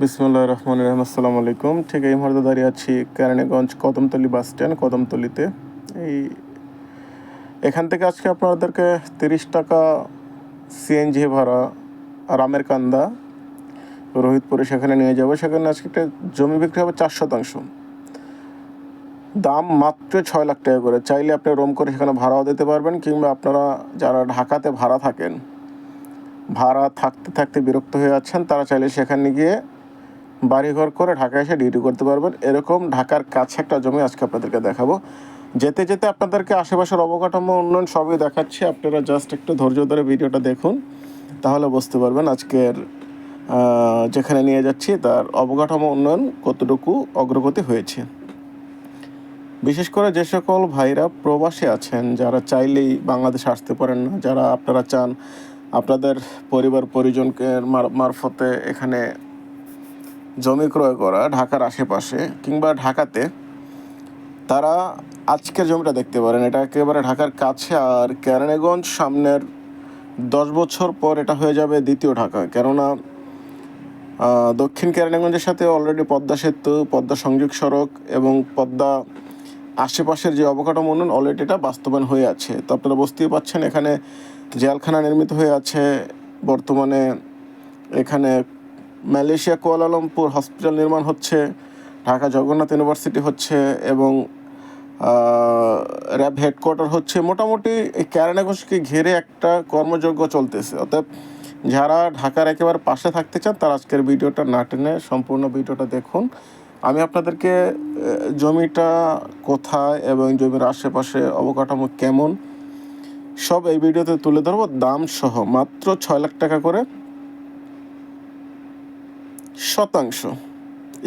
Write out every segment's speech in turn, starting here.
বিসমুল্লাহ রহমান রহম, আসসালামু আলাইকুম। ঠিক এই মুহূর্তে দাঁড়িয়ে আছি কেরানীগঞ্জ কদমতলি বাস স্ট্যান্ড, কদমতলিতে। এই এখান থেকে আজকে আপনাদেরকে তিরিশ টাকা সিএনজি ভাড়া, রামের কান্দা, রোহিতপুরে সেখানে নিয়ে যাব। সেখানে আজকে একটা জমি বিক্রি হবে চার শতাংশ। দাম মাত্র ছয় লাখ টাকা করে। চাইলে আপনি রোম করে সেখানে ভাড়াও দিতে পারবেন, কিংবা আপনারা যারা ঢাকাতে ভাড়া থাকেন, ভাড়া থাকতে থাকতে বিরক্ত হয়ে যাচ্ছেন, তারা চাইলে সেখানে গিয়ে বাড়িঘর করে ঢাকায় এসে ডিউটি করতে পারবেন। এরকম ঢাকার কাছে একটা জমি আজকে আপনাদেরকে দেখাবো। যেতে যেতে আপনাদেরকে আশেপাশের অবকাঠামো, উন্নয়ন সবই দেখাচ্ছি। আপনারা জাস্ট একটু ধৈর্য ধরে ভিডিওটা দেখুন, তাহলে বুঝতে পারবেন আজকের যেখানে নিয়ে যাচ্ছি, তার অবকাঠামো উন্নয়ন কতটুকু অগ্রগতি হয়েছে। বিশেষ করে যে সকল ভাইরা প্রবাসী আছেন, যারা চাইলেই বাংলাদেশে আসতে পারেন না, যারা আপনারা চান আপনাদের পরিবার পরিজনকে মারফতে এখানে জমি ক্রয় করা ঢাকার আশেপাশে কিংবা ঢাকাতে, তারা আজকের জমিটা দেখতে পারেন। এটা একেবারে ঢাকার কাছে আর কেরানীগঞ্জ সামনের দশ বছর পর এটা হয়ে যাবে দ্বিতীয় ঢাকা। কেননা দক্ষিণ কেরানীগঞ্জের সাথে অলরেডি পদ্মা সেতু, পদ্মা সংযোগ সড়ক এবং পদ্মা আশেপাশের যে অবকাঠামো উন্নয়ন অলরেডি এটা বাস্তবায়ন হয়ে আছে। তো আপনারা বুঝতেই পাচ্ছেন এখানে জেলখানা নির্মিত হয়ে আছে। বর্তমানে এখানে মালয়েশিয়া কুয়ালালামপুর হসপিটাল নির্মাণ হচ্ছে, ঢাকা জগন্নাথ ইউনিভার্সিটি হচ্ছে এবং র্যাব হেডকোয়ার্টার হচ্ছে। মোটামুটি এই ক্যারানাগঞ্জকে ঘিরে একটা কর্মযজ্ঞ চলতেছে। অতএব যারা ঢাকার একেবারে পাশে থাকতে চান, তারা আজকের ভিডিওটা না টেনে সম্পূর্ণ ভিডিওটা দেখুন। আমি আপনাদেরকে জমিটা কোথায় এবং জমির আশেপাশে অবকাঠামো কেমন, সব এই ভিডিওতে তুলে ধরবো। দাম সহ মাত্র ছয় লাখ টাকা করে। শতাংশ।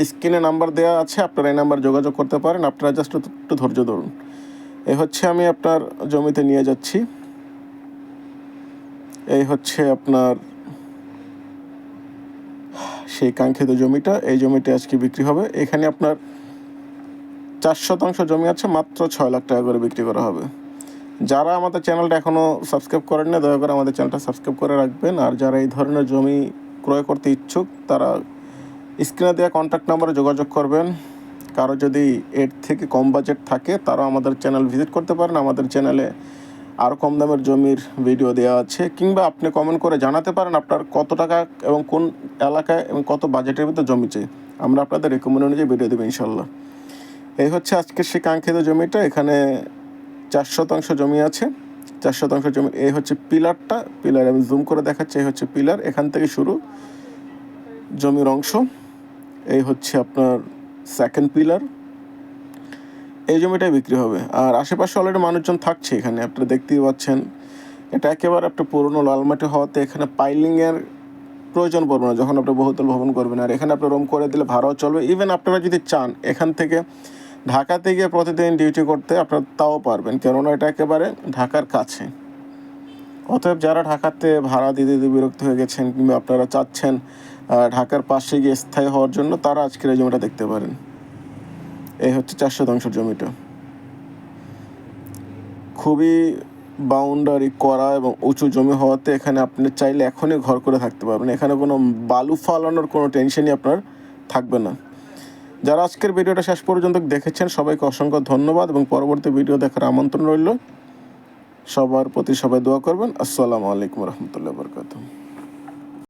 স্ক্রিনে নাম্বার দেওয়া আছে, আপনারা এই নাম্বার যোগাযোগ করতে পারেন। আপনারা জাস্ট একটু ধৈর্য ধরুন। এই হচ্ছে আমি আপনার জমিতে নিয়ে যাচ্ছি। এই হচ্ছে আপনার সেই কাঙ্ক্ষিত জমিটা। এই জমিটা আজকে বিক্রি হবে। এখানে আপনার চার শতাংশ জমি আছে, মাত্র ছয় লাখ টাকা করে বিক্রি করা হবে। যারা আমাদের চ্যানেলটা এখনও সাবস্ক্রাইব করেন না দয়া করে আমাদের চ্যানেলটা সাবস্ক্রাইব করে রাখবেন। আর যারা এই ধরনের জমি ক্রয় করতে ইচ্ছুক, তারা স্ক্রিনে দেওয়া কন্ট্যাক্ট নাম্বারে যোগাযোগ করবেন। কারও যদি এর থেকে কম বাজেট থাকে, তারাও আমাদের চ্যানেল ভিজিট করতে পারেন। আমাদের চ্যানেলে আরও কম দামের জমির ভিডিও দেওয়া আছে। কিংবা আপনি কমেন্ট করে জানাতে পারেন আপনার কত টাকা এবং কোন এলাকায় এবং কত বাজেটের ভিতরে জমি চাই। আমরা আপনাদের রেকমেন্ড অনুযায়ী ভিডিও দেবো ইনশাল্লাহ এই হচ্ছে আজকের সেই কাঙ্ক্ষিত জমিটা। এখানে চার শতাংশ জমি আছে। চার শতাংশ জমি, এই হচ্ছে পিলারটা। পিলার আমি জুম করে দেখাচ্ছি, এই হচ্ছে পিলার। এখান থেকে শুরু জমির অংশ। এই হচ্ছে আপনার সেকেন্ড পিলার এই জমিটাই বিক্রি হবে। আর আশেপাশে অলরেডি মানুষজন থাকছে এখানে, আপনারা দেখতেই পাচ্ছেন। এটা একেবারে একটা পুরনো লালমাটি হওয়াতে এখানে পাইলিংয়ের প্রয়োজন পড়বে না, যখন আপনি বহুতল ভবন করবেন। আর এখানে আপনি রুম করে দিলে ভাড়াও চলবে। ইভেন আপনারা যদি চান, এখান থেকে ঢাকাতে গিয়ে প্রতিদিন ডিউটি করতে আপনারা তাও পারবেন, কেননা এটা একেবারে ঢাকার কাছে। অতএব যারা ঢাকাতে ভাড়া দিতে দিতে বিরক্ত হয়ে গেছেন কিংবা আপনারা চাচ্ছেন ঢাকার পাশে গিয়ে স্থায়ী হওয়ার জন্য তারা আজকের এই জমিটা দেখতে পারেন। এই হচ্ছে চার শতাংশ জমিটা। খুবই বাউন্ডারি করা এবং উঁচু জমি হওয়াতে এখানে আপনি চাইলে এখনই ঘর করে থাকতে পারবেন। এখানে কোনো বালু ফালানোর কোনো টেনশনই আপনার থাকবে না। যারা আজকের ভিডিওটা শেষ পর্যন্ত দেখেছেন, সবাইকে অসংখ্য ধন্যবাদ এবং পরবর্তী ভিডিও দেখার আমন্ত্রণ রইল। সবার প্রতি সবাই দোয়া করবেন। আসসালামু আলাইকুম রহমতুল্লাহ বরকাতুহ।